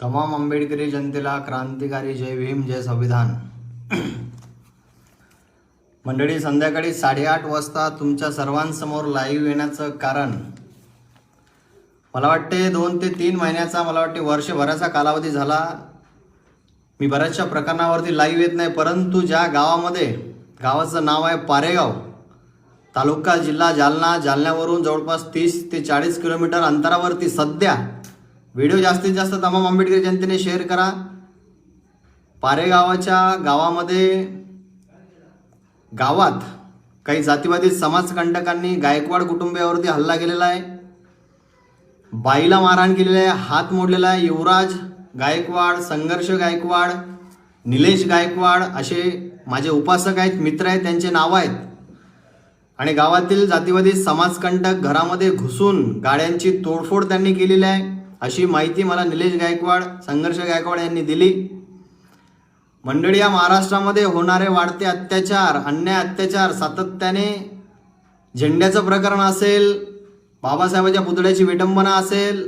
तमाम आंबेडकरी जनतेला क्रांतिकारी जय भीम जय संविधान. मंडळी संध्याकाळी साडेआठ वाजता तुमच्या सर्वांसमोर लाईव्ह येण्याचं कारण मला वाटते दोन ते तीन महिन्याचा मला वाटते वर्षभराचा कालावधी झाला. मी बऱ्याचशा प्रकरणावरती लाईव्ह येत नाही परंतु ज्या गावामध्ये गावाचं नाव आहे पारेगाव तालुका जिल्हा जालना जालन्यावरून जवळपास तीस ते चाळीस किलोमीटर अंतरावरती सध्या व्हिडिओ जास्तीत जास्त तमाम आंबेडकरी जनतेने शेअर करा. पारेगावाच्या गावामध्ये गावात काही जातीवादी समाजकंटकांनी गायकवाड कुटुंबियावरती हल्ला केलेला आहे. बाईला मारहाण केलेलं आहे हात मोडलेला आहे. युवराज गायकवाड संघर्ष गायकवाड निलेश गायकवाड असे माझे उपासक आहेत मित्र आहेत त्यांचे नावं आहेत. आणि गावातील जातीवादी समाजकंटक घरामध्ये घुसून गाड्यांची तोडफोड त्यांनी केलेली आहे. अशी माहिती मला निलेश गायकवाड संघर्ष गायकवाड यांनी दिली. मंडळी या महाराष्ट्रामध्ये होणारे वाढते अत्याचार अन्याय अत्याचार सातत्याने झेंड्याचं प्रकरण असेल बाबासाहेबांच्या पुतळ्याची विटंबना असेल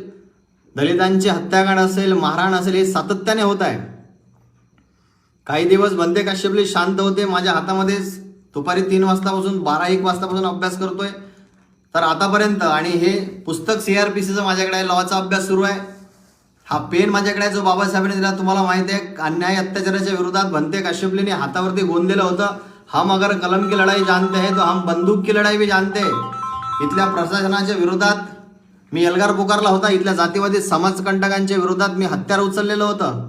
दलितांची हत्याकांड असेल मारहाण असेल हे सातत्याने होत आहे. काही दिवस बंदे काश्यपली शांत होते माझ्या हातामध्येच दुपारी तीन वाजतापासून बारा एक वाजतापासून अभ्यास करतोय. तर आतापर्यंत आणि हे पुस्तक सी आर पी सीचं माझ्याकडे आहे लॉचा अभ्यास सुरू आहे. हा पेन माझ्याकडे आहे जो बाबासाहेबांनी दिला तुम्हाला माहिती आहे अन्याय अत्याचाराच्या विरोधात भंते काश्यपलीने हातावरती गोंदलेलं होतं. हम अगर कलम की लढाई जानते हैं तो हम बंदूक की लढाई भी जानते इथल्या प्रशासनाच्या विरोधात मी एल्गार पुकारला होता इथल्या जातीवादी समाजकंटकांच्या विरोधात मी हत्यार उचललेलं होतं.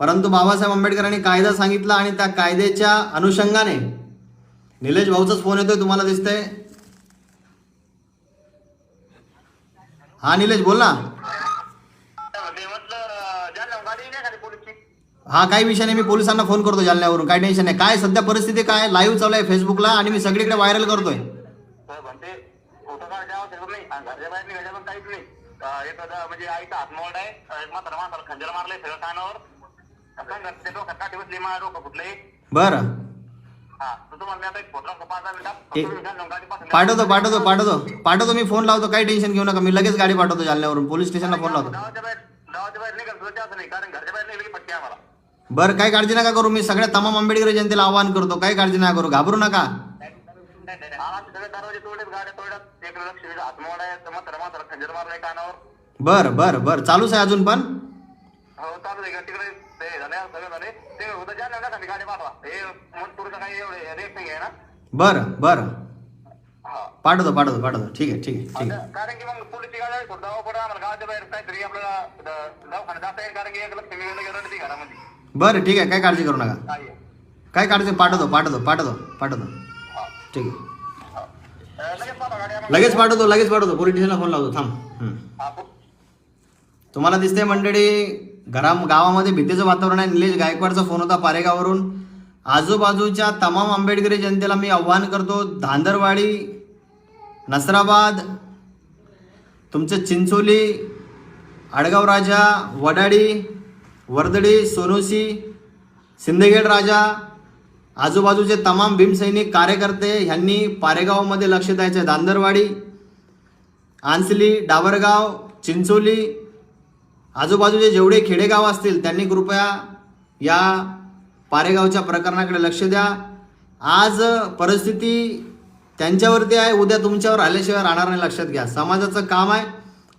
परंतु बाबासाहेब आंबेडकरांनी कायदा सांगितला आणि त्या कायद्याच्या अनुषंगाने निलेश भाऊचाच फोन येतोय तुम्हाला दिसतंय. हा निलेश बोल ना. हा काही विषय नाही मी पोलिसांना फोन करतो जालन्यावरून. काही टेन्शन नाही. काय सध्या परिस्थिती काय? लाईव्ह चालू आहे फेसबुकला आणि मी सगळीकडे व्हायरल करतोय. काहीच नाही एक आता म्हणजे आईचा आहे एक बरं. पाठवतो पाठवतो पाठवतो. पाठवतो मी फोन लावतो काही टेन्शन घेऊ नका. मी लगेच गाडी पाठवतो जालन्यावरून. पोलीस स्टेशनला फोन लावतो. बरं काही काळजी नका करू. मी सगळ्या तमाम आंबेडकरी जनतेला आवाहन करतो. काही काळजी नका करू. घाबरू नका. बरं बरं बरं. चालूच आहे अजून पण? हो ते झाले सगळं झाले. ते उद्या जालना का गाडी पाठवा हे मनपूरचं काही एवढे रेट नाही आहे ना? बरं बरं. हा. पाठवतो पाठवतो पाठवतो. ठीक आहे ठीक आहे ठीक आहे. आता कारण की मग पोलीसची गाडी आहे, थोडं आम्हाला गावाच्या बाहेर काहीतरी आपल्याला द- दवाखान्यात जाता येईल कारण की एक लक्ष वेगळं गेलं ती घरामध्ये. बरं ठीक आहे. काय काळजी करू नका. काय आहे? काय काळजी? पाठवतो पाठवतो पाठवतो पाठवतो. ठीक आहे. अं, लगेच पाठवा गाडी आम्हाला. लगेच पाठवतो लगेच पाठवतो. पोलीस स्टेशनला फोन लावतो. थांब. हं. हा, पो- तुम्हाला दिसते मंडळी घरा गावामध्ये भीतीचं वातावरण आहे. निलेश गायकवाडचा फोन होता पारेगाववरून. आजूबाजूच्या तमाम आंबेडकरी जनतेला मी आव्हान करतो धांदरवाडी नसराबाद तुमचं चिंचोली आडगाव राजा वडाडी वर्दडी सोनोसी सिंदखेड राजा आजूबाजूचे तमाम भीमसैनिक कार्यकर्ते ह्यांनी पारेगावमध्ये लक्ष द्यायचं आहे. दांदरवाडी आंसली डाबरगाव चिंचोली आजूबाजूचे जेवढे खेडेगाव असतील त्यांनी कृपया या पारेगावच्या प्रकरणाकडे लक्ष द्या. आज परिस्थिती त्यांच्यावरती आहे उद्या तुमच्यावर आल्याशिवाय राहणार नाही लक्षात घ्या. समाजाचं काम आहे.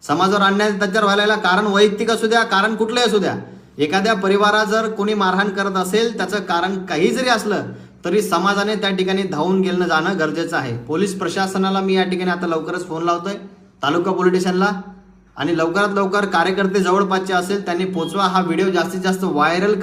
समाजावर अन्याय त्याच्यावर व्हायला कारण वैयक्तिक असू द्या कारण कुठलंही असू द्या. एखाद्या परिवारात जर कोणी मारहाण करत असेल त्याचं कारण काही जरी असलं तरी समाजाने त्या ठिकाणी धावून गेलं जाणं गरजेचं आहे. पोलीस प्रशासनाला मी या ठिकाणी आता लवकरच फोन लावतोय. तालुका पोलीस स्टेशनला आणि लवकरात लवकर कार्यकर्ते जवळपासचे असेल त्यांनी पोचवा. हा व्हिडिओ जास्तीत जास्त व्हायरल